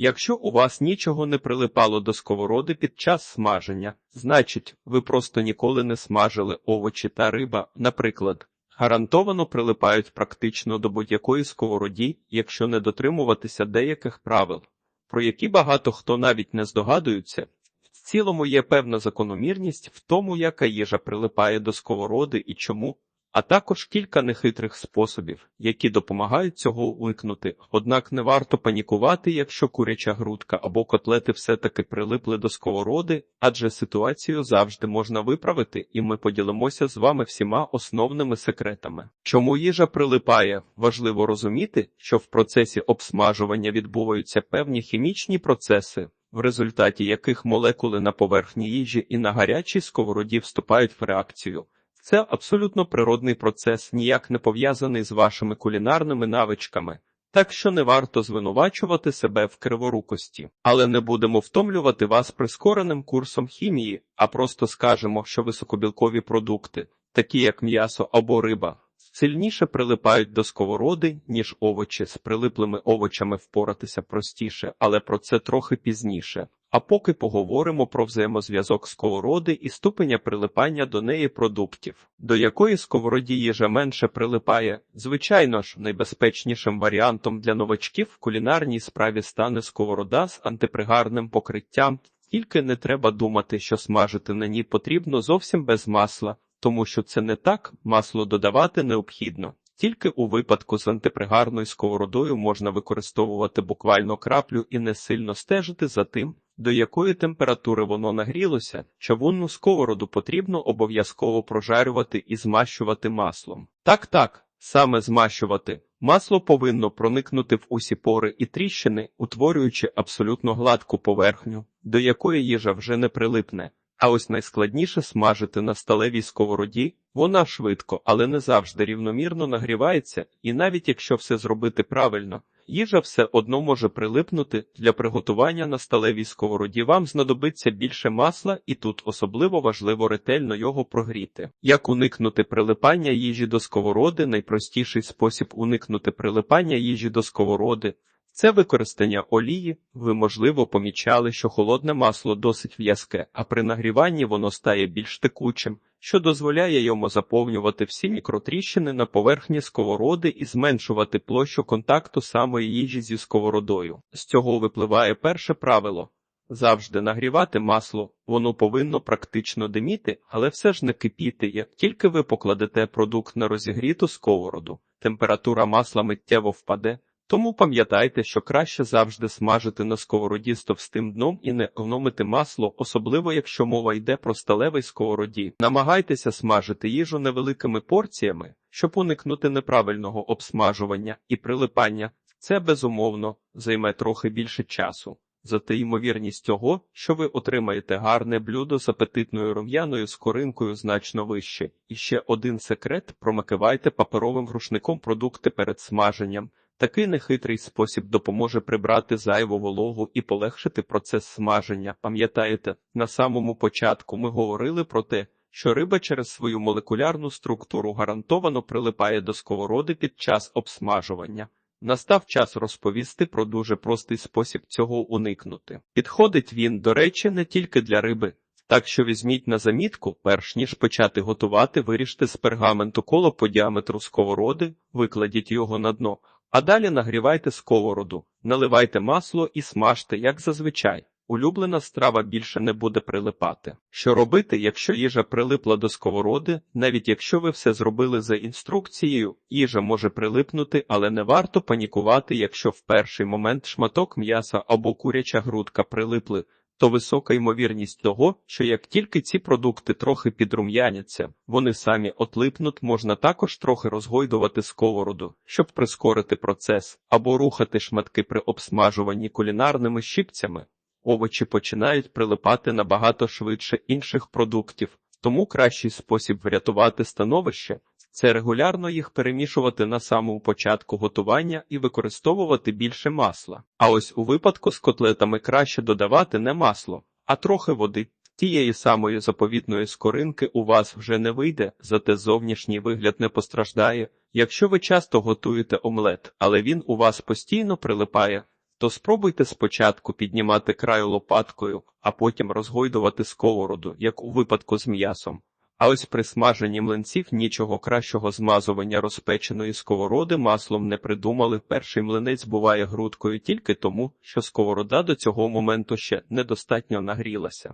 Якщо у вас нічого не прилипало до сковороди під час смаження, значить, ви просто ніколи не смажили овочі та риба, наприклад. Гарантовано прилипають практично до будь-якої сковороді, якщо не дотримуватися деяких правил, про які багато хто навіть не здогадується. В цілому є певна закономірність в тому, яка їжа прилипає до сковороди і чому, а також кілька нехитрих способів, які допомагають цього уникнути. Однак не варто панікувати, якщо куряча грудка або котлети все-таки прилипли до сковороди, адже ситуацію завжди можна виправити, і ми поділимося з вами всіма основними секретами. Чому їжа прилипає? Важливо розуміти, що в процесі обсмажування відбуваються певні хімічні процеси. В результаті яких молекули на поверхні їжі і на гарячій сковороді вступають в реакцію. Це абсолютно природний процес, ніяк не пов'язаний з вашими кулінарними навичками, так що не варто звинувачувати себе в криворукості. Але не будемо втомлювати вас прискореним курсом хімії, а просто скажемо, що високобілкові продукти, такі як м'ясо або риба, сильніше прилипають до сковороди, ніж овочі. З прилиплими овочами впоратися простіше, але про це трохи пізніше. А поки поговоримо про взаємозв'язок сковороди і ступеня прилипання до неї продуктів, до якої сковороді їжа менше прилипає. Звичайно ж, найбезпечнішим варіантом для новачків в кулінарній справі стане сковорода з антипригарним покриттям, тільки не треба думати, що смажити на ній потрібно зовсім без масла, тому що це не так, масло додавати необхідно. Тільки у випадку з антипригарною сковородою можна використовувати буквально краплю і не сильно стежити за тим, до якої температури воно нагрілося, чавунну сковороду потрібно обов'язково прожарювати і змащувати маслом. Так, так, саме змащувати. Масло повинно проникнути в усі пори і тріщини, утворюючи абсолютно гладку поверхню, до якої їжа вже не прилипне. А ось найскладніше смажити на сталевій сковороді, вона швидко, але не завжди рівномірно нагрівається, і навіть якщо все зробити правильно, їжа все одно може прилипнути. Для приготування на сталевій сковороді вам знадобиться більше масла, і тут особливо важливо ретельно його прогріти. Як уникнути прилипання їжі до сковороди? Найпростіший спосіб уникнути прилипання їжі до сковороди це використання олії. Ви, можливо, помічали, що холодне масло досить в'язке, а при нагріванні воно стає більш текучим, що дозволяє йому заповнювати всі мікротріщини на поверхні сковороди і зменшувати площу контакту самої їжі зі сковородою. З цього випливає перше правило. Завжди нагрівати масло, воно повинно практично диміти, але все ж не кипіти, як тільки ви покладете продукт на розігріту сковороду, температура масла миттєво впаде, тому пам'ятайте, що краще завжди смажити на сковороді з товстим дном і не економити масло, особливо якщо мова йде про сталевий сковороді. Намагайтеся смажити їжу невеликими порціями, щоб уникнути неправильного обсмажування і прилипання. Це безумовно займе трохи більше часу. Зате ймовірність того, що ви отримаєте гарне блюдо з апетитною рум'яною скоринкою значно вище. І ще один секрет: промакивайте паперовим рушником продукти перед смаженням. Такий нехитрий спосіб допоможе прибрати зайву вологу і полегшити процес смаження. Пам'ятаєте, на самому початку ми говорили про те, що риба через свою молекулярну структуру гарантовано прилипає до сковороди під час обсмажування. Настав час розповісти про дуже простий спосіб цього уникнути. Підходить він, до речі, не тільки для риби. Так що візьміть на замітку, перш ніж почати готувати, виріжте з пергаменту коло по діаметру сковороди, викладіть його на дно, а далі нагрівайте сковороду, наливайте масло і смажте, як зазвичай. Улюблена страва більше не буде прилипати. Що робити, якщо їжа прилипла до сковороди, навіть якщо ви все зробили за інструкцією, їжа може прилипнути, але не варто панікувати, якщо в перший момент шматок м'яса або куряча грудка прилипли, то висока ймовірність того, що як тільки ці продукти трохи підрум'яняться, вони самі отлипнуть, можна також трохи розгойдувати сковороду, щоб прискорити процес, або рухати шматки при обсмажуванні кулінарними щипцями. Овочі починають прилипати набагато швидше інших продуктів, тому кращий спосіб врятувати становище це регулярно їх перемішувати на самому початку готування і використовувати більше масла. А ось у випадку з котлетами краще додавати не масло, а трохи води. Тієї самої заповітної скоринки у вас вже не вийде, зате зовнішній вигляд не постраждає. Якщо ви часто готуєте омлет, але він у вас постійно прилипає, то спробуйте спочатку піднімати край лопаткою, а потім розгойдувати сковороду, як у випадку з м'ясом. А ось при смаженні млинців нічого кращого змазування розпеченої сковороди маслом не придумали. Перший млинець буває грудкою тільки тому, що сковорода до цього моменту ще недостатньо нагрілася.